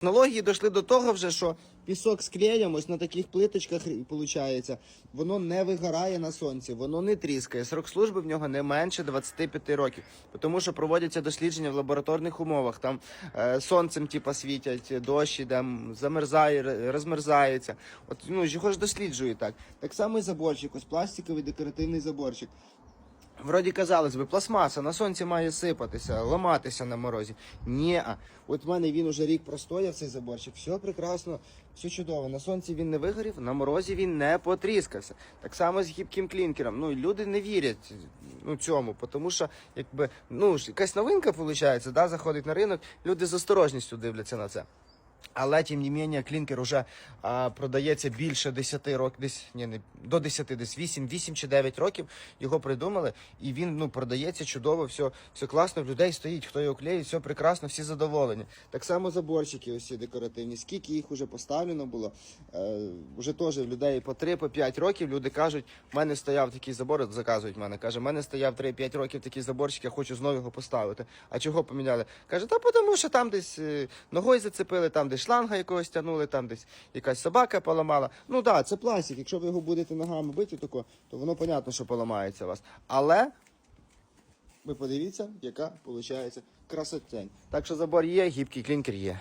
Технології дійшли до того вже, що пісок з клеєм ось на таких плиточках виходить, воно не вигорає на сонці, воно не тріскає. Срок служби в нього не менше 25 років, тому що проводяться дослідження в лабораторних умовах. Там е, сонцем типа світять, дощ іде, замерзає, розмерзається. От ну його ж досліджують так. Так само і заборчик, ось пластиковий декоративний заборчик. Вроді казалось би, пластмаса на сонці має сипатися, ламатися на морозі. Ні, от в мене він уже рік простояв цей заборчик. Все прекрасно, все чудово. На сонці він не вигорів, на морозі він не потріскався. Так само з гібким клінкером. Ну люди не вірять ну, цьому, тому що якби ну якась новинка виходить, да, заходить на ринок. Люди з осторожністю дивляться на це. Але тим не менше, клінкер уже а, продається більше 10 років, десь ні, не до 10, десь 8, 8 чи 9 років. Його придумали, і він ну продається чудово, все, все класно. Людей стоїть, хто його клеїть, все прекрасно, всі задоволені. Так само заборчики, ось декоративні. Скільки їх вже поставлено було? Е, вже теж в людей по 3 по 5 років. Люди кажуть, в мене стояв такий забор, заказують мене. Каже, в мене стояв 3-5 років такий заборчик, я хочу знову його поставити. А чого поміняли? Каже, та тому що там десь е, ногою зацепили, там десь шланга якогось тягнули, там десь якась собака поламала. Ну так, да, це пластик. Якщо ви його будете ногами бити, тако, то воно понятно, що поламається у вас. Але ви подивіться, яка виходить красотень. Так що забор є, гібкий клінкер є.